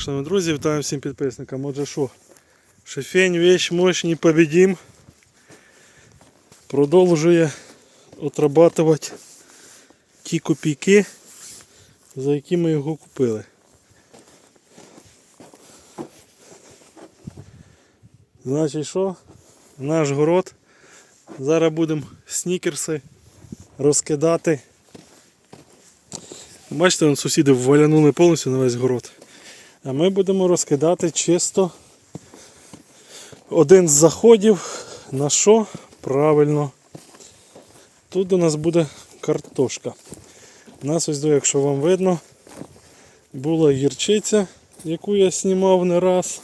Шановні друзі, вітаю всім підписникам. Отже що, шефень, вещь, мощь, непобедим. Продовжує отрабатувати ті копійки, за які ми його купили. Значить що? Наш город. Зараз будемо снікерси розкидати. Бачите, сусіди валянули повністю на весь город. А ми будемо розкидати чисто один з заходів. На що? Правильно. Тут у нас буде картошка. У нас ось, якщо вам видно, була гірчиця, яку я знімав не раз.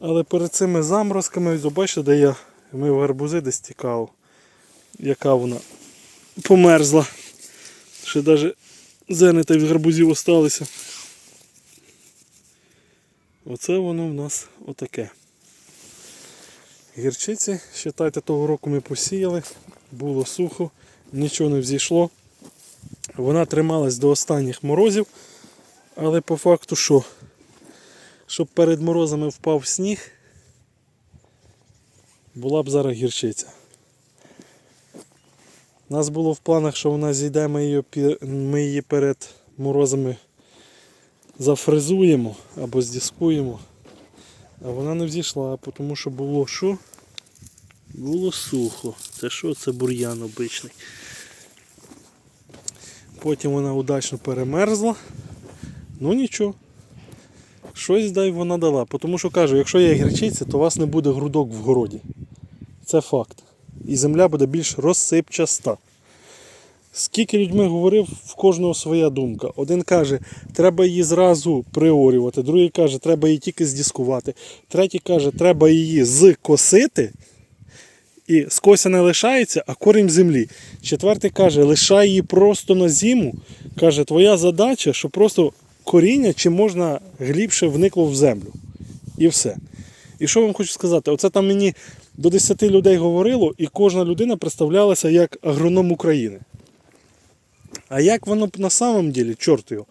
Але перед цими заморозками, ось бачите, де я мив гарбузи, де стікав, яка вона померзла. Ще навіть зернята від гарбузів осталися. Оце воно в нас отаке. Гірчиці, вважайте, того року ми посіяли, було сухо, нічого не взійшло. Вона трималась до останніх морозів, але по факту що? Щоб перед морозами впав сніг, була б зараз гірчиця. У нас було в планах, що вона зійде, ми її, ми її перед морозами зафрезуємо або здіскуємо. А вона не взійшла, тому що було що? Було сухо. Це що? Це бур'ян обичний. Потім вона удачно перемерзла. Ну нічого. Щось дай вона дала. Тому що кажу, якщо є гірчиця, то у вас не буде грудок в городі. Це факт. І земля буде більш розсипчаста. Скільки людьми говорив, в кожного своя думка. Один каже, треба її зразу приорювати, другий каже, треба її тільки здіскувати. Третій каже, треба її зкосити. І скося не лишається, а корінь землі. Четвертий каже, лишай її просто на зиму. Каже, твоя задача, щоб просто коріння чи можна глибше вникло в землю. І все. І що вам хочу сказати? Оце там мені до 10 людей говорило, і кожна людина представлялася як агроном України. А як воно на самом ділі, чорт його.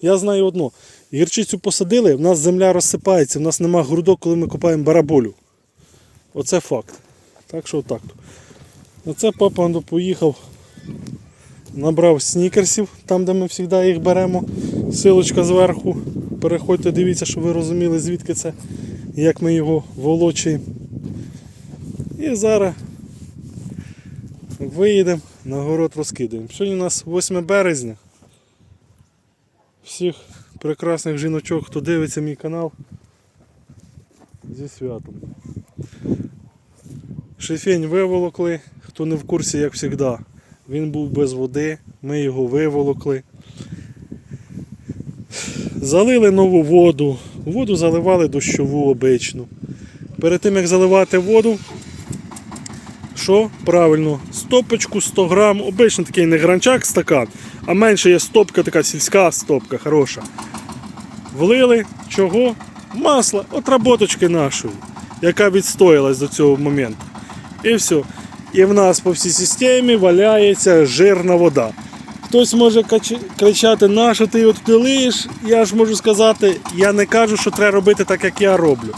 Я знаю одно. Гірчицю посадили, в нас земля розсипається, в нас нема грудок, коли ми копаємо бараболю. Оце факт. Так що отак. Оце папа воно поїхав, набрав снікерсів, там де ми завжди їх беремо. Силочка зверху. Переходьте, дивіться, щоб ви розуміли, звідки це, як ми його волочуємо. І зараз виїдемо, на город розкидаємо. Сьогодні у нас 8 березня. Всіх прекрасних жіночок, хто дивиться мій канал. Зі святом. Шифень виволокли, хто не в курсі, як завжди. Він був без води, ми його виволокли. Залили нову воду. Воду заливали дощову обичну. Перед тим як заливати воду, що правильно, стопочку 100 грам, обично такий не гранчак стакан, а менше є стопка, така сільська стопка, хороша. Влили чого? Масла, отработочки нашої, яка відстоялась до цього моменту. І все. І в нас по всій системі валяється жирна вода. Хтось може кричати, на що ти його туди лиєш? Я ж можу сказати, я не кажу, що треба робити так, як я роблю.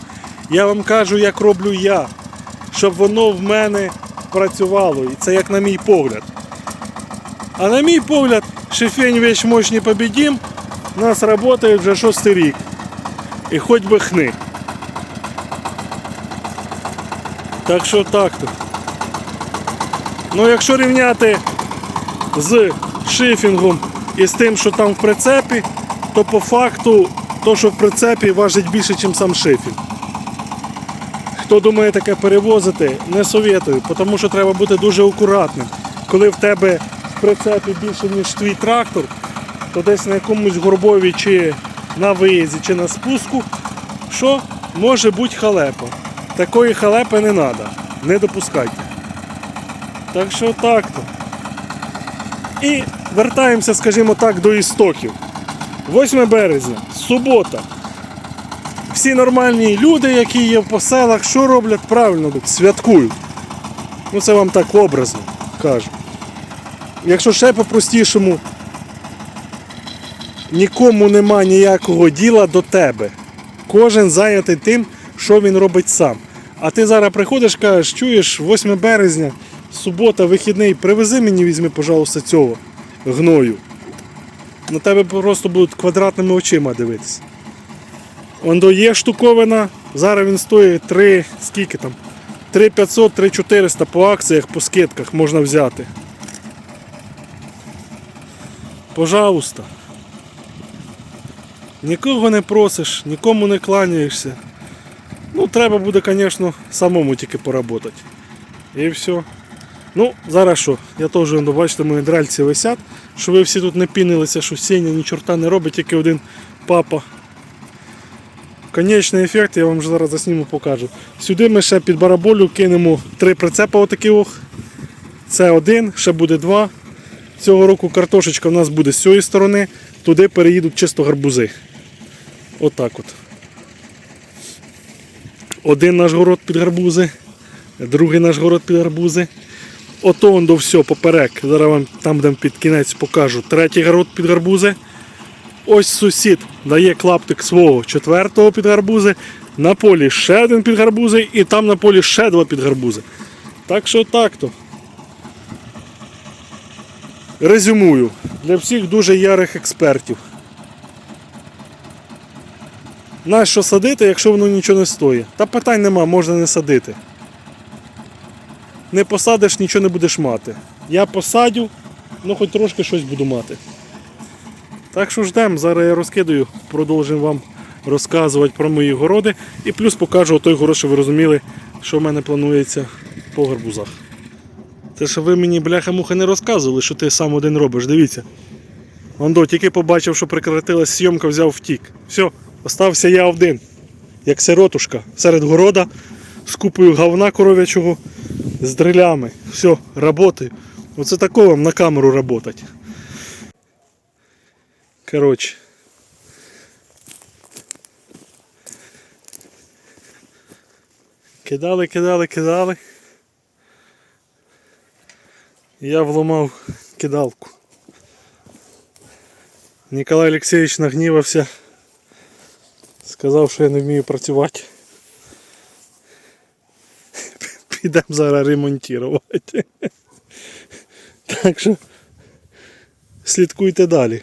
Я вам кажу, як роблю я, щоб воно в мене працювало. І це як на мій погляд. А на мій погляд, шефень вещь мощь не победим, у нас працює вже шостий рік. І хоч би хни. Так що так то. Ну якщо рівняти з шифінгом і з тим, що там в прицепі, то по факту то, що в прицепі важить більше, ніж сам шифінг. Хто думає таке перевозити, не совєтую, тому що треба бути дуже акуратним. Коли в тебе в прицепі більше, ніж твій трактор, то десь на якомусь горбові чи на виїзді, чи на спуску, що може бути халепа. Такої халепи не треба. Не допускайте. Так що так то. І вертаємося, скажімо так, до істоків. 8 березня, субота. Всі нормальні люди, які є по селах, що роблять правильно, святкують. Ну це вам так образно кажу. Якщо ще по-простішому, нікому нема ніякого діла до тебе. Кожен зайнятий тим, що він робить сам. А ти зараз приходиш, кажеш, чуєш, 8 березня, субота, вихідний, привези мені, візьми, пожалуйста, цього гною. На тебе просто будуть квадратними очима дивитися. Ондо є штуковина, зараз він стоїть 3, скільки там? 3500, 3400 по акціях, по скидках можна взяти. Пожалуйста. Нікого не просиш, нікому не кланяєшся. Ну, треба буде, звісно, самому тільки поработати. І все. Ну, зараз що? Я теж, бачите, мої дральці висять, що ви всі тут не пінилися, що Сеня ні чорта не робить, тільки один папа. Конечний ефект я вам вже зараз засніму покажу. Сюди ми ще під бараболю кинемо три прицепа отакі ох. Це один, ще буде два. Цього року картошечка в нас буде з цієї сторони, туди переїдуть чисто гарбузи. Отак от. Один наш город під гарбузи, другий наш город під гарбузи. Ото он до все поперек. Зараз вам там де під кінець покажу. Третій город під гарбузи. Ось сусід дає клаптик свого четвертого під гарбузи. На полі ще один під гарбузи і там на полі ще два під гарбузи. Так що так то. Резюмую. Для всіх дуже ярих експертів. Нащо садити, якщо воно нічого не стоїть? Та питань нема, можна не садити. Не посадиш, нічого не будеш мати. Я посадю, ну хоч трошки щось буду мати. Так що ждемо, зараз я розкидаю, продовжимо вам розказувати про мої городи і плюс покажу той город, щоб ви розуміли, що в мене планується по гарбузах. Те, що ви мені бляха-муха не розказували, що ти сам один робиш, дивіться. Ондо, тільки побачив, що прекратилась зйомка, взяв втік. Все, остався я один, як сиротушка, серед города, з купою говна коров'ячого, з дрилями. Все, работаю. Оце тако вам на камеру работать. Коротше. Кидали, кидали, кидали. Я вломав кидалку. Ніколай Олексійович нагнівався. Сказав, що я не вмію працювати. Підемо зараз ремонтувати. Так що слідкуйте далі.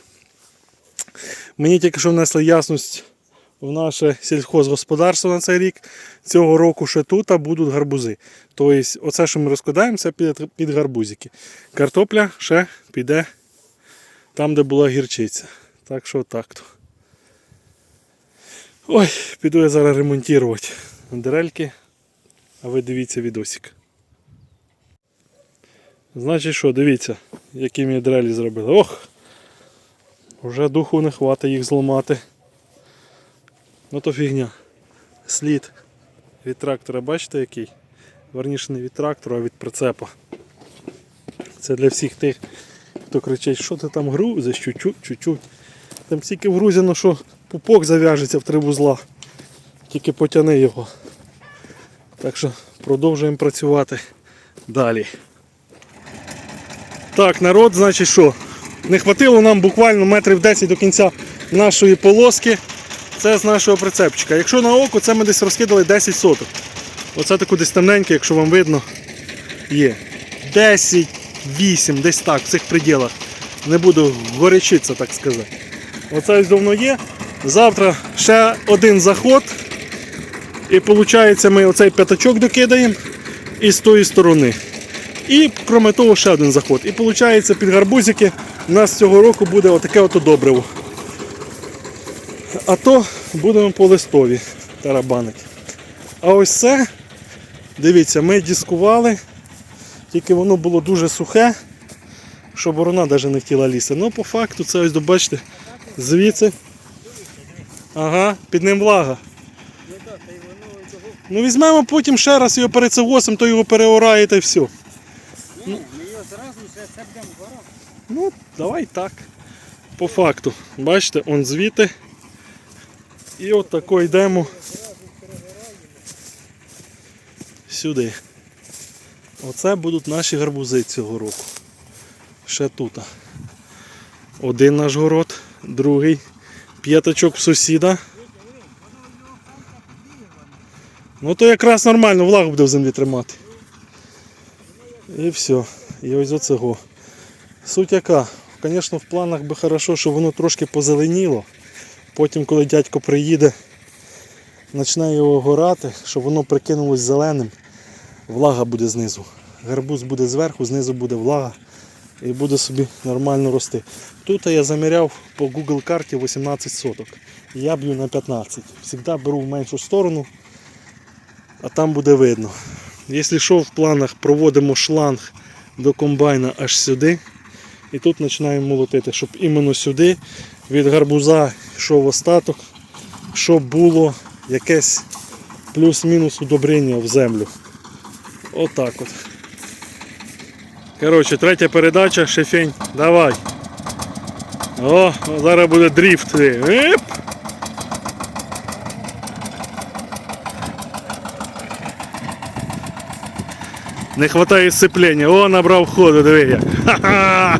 Мені тільки що внесли ясність в наше сільхозгосподарство на цей рік. Цього року ще тут будуть гарбузи. Тобто, оце, що ми розкладаємо, це під, гарбузики. Картопля ще піде там, де була гірчиця. Так що так то. Ой, піду я зараз ремонтувати дерельки, а ви дивіться відосик. Значить що, дивіться, які мені дрелі зробили. Ох! Вже духу не хватить їх зламати. Ну то фігня. Слід від трактора, бачите який? Верніше не від трактора, а від прицепа. Це для всіх тих, хто кричить, що ти там грузиш, чуть-чуть, чуть-чуть. Там стільки вгрузено, що пупок зав'яжеться в три вузла. Тільки потяни його. Так що продовжуємо працювати далі. Так, народ, значить що? Не хватило нам буквально метрів 10 до кінця нашої полоски. Це з нашого прицепчика. Якщо на око, це ми десь розкидали 10 соток. Оце таку десь темненьке, якщо вам видно, є. 10, 8, десь так, в цих пределах. Не буду горячитися, так сказати. Оце ось давно є. Завтра ще один заход. І виходить, ми оцей п'ятачок докидаємо і з тої сторони. І крім того ще один заход. І виходить під гарбузики у нас цього року буде отаке ото добриво. А то будемо по листові тарабанити. А ось це, дивіться, ми дискували, тільки воно було дуже сухе, що борона навіть не хотіла лізти. Ну по факту це ось бачите, звідси. Ага, під ним влага. Ну візьмемо потім ще раз його перецевосимо, то його переораєте і все. Ні, ми його зразу це будемо гора. Ну, давай так. По факту. Бачите, он звідти. І от тако йдемо сюди. Оце будуть наші гарбузи цього року. Ще тут. Один наш город, другий. П'ятачок сусіда. Ну то якраз нормально, влагу буде в землі тримати. І все. І ось оцього. Суть яка? Звісно, в планах би хорошо, щоб воно трошки позеленіло. Потім, коли дядько приїде, почне його горати, щоб воно прикинулось зеленим, влага буде знизу. Гарбуз буде зверху, знизу буде влага і буде собі нормально рости. Тут я заміряв по Google карті 18 соток. Я б'ю на 15. Завжди беру в меншу сторону, а там буде видно. Якщо що, в планах проводимо шланг до комбайна аж сюди. І тут починаємо молотити, щоб іменно сюди від гарбуза йшов остаток, щоб було якесь плюс-мінус удобрення в землю. Отак от. Коротше, третя передача, шефень, давай. О, зараз буде дріфт. Еп! Не вистачає сцеплення. О, набрав ходу, диви як. Ха-ха!